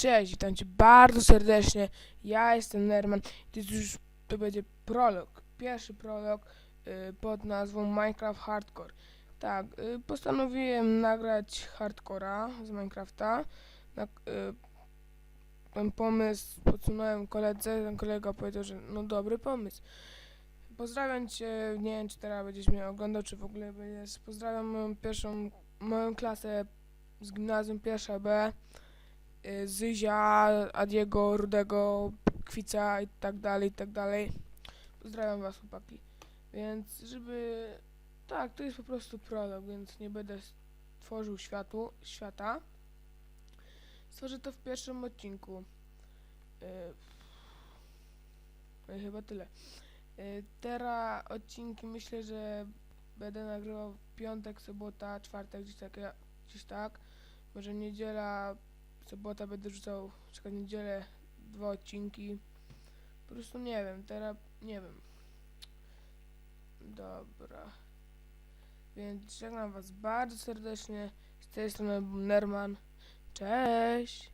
Cześć, witam cię bardzo serdecznie. Ja jestem Nerman. To jest już, to będzie prolog. Pierwszy prolog y, pod nazwą Minecraft Hardcore. Tak, y, postanowiłem nagrać hardcora z Minecrafta. Na, y, ten pomysł podsunąłem koledze, ten kolega powiedział, że no dobry pomysł. Pozdrawiam cię, nie wiem czy teraz będziesz mnie oglądał, czy w ogóle będziesz. Pozdrawiam moją pierwszą, moją klasę z gimnazjum pierwsza B. Y, Zyzia, Adiego, Rudego, Kwica i tak dalej, i tak dalej. Pozdrawiam was chłopaki. Więc żeby... Tak, to jest po prostu prolog, więc nie będę tworzył światu, świata. Stworzę to w pierwszym odcinku. Y, No chyba tyle. Y, Teraz odcinki myślę, że będę nagrywał piątek, sobota, czwartek, gdzieś tak, gdzieś tak. Może niedziela, sobota będę rzucał, przykład niedzielę dwa odcinki. Po prostu nie wiem, teraz nie wiem. Dobra. Więc żegnam was bardzo serdecznie. Z tej strony Nerman. Cześć!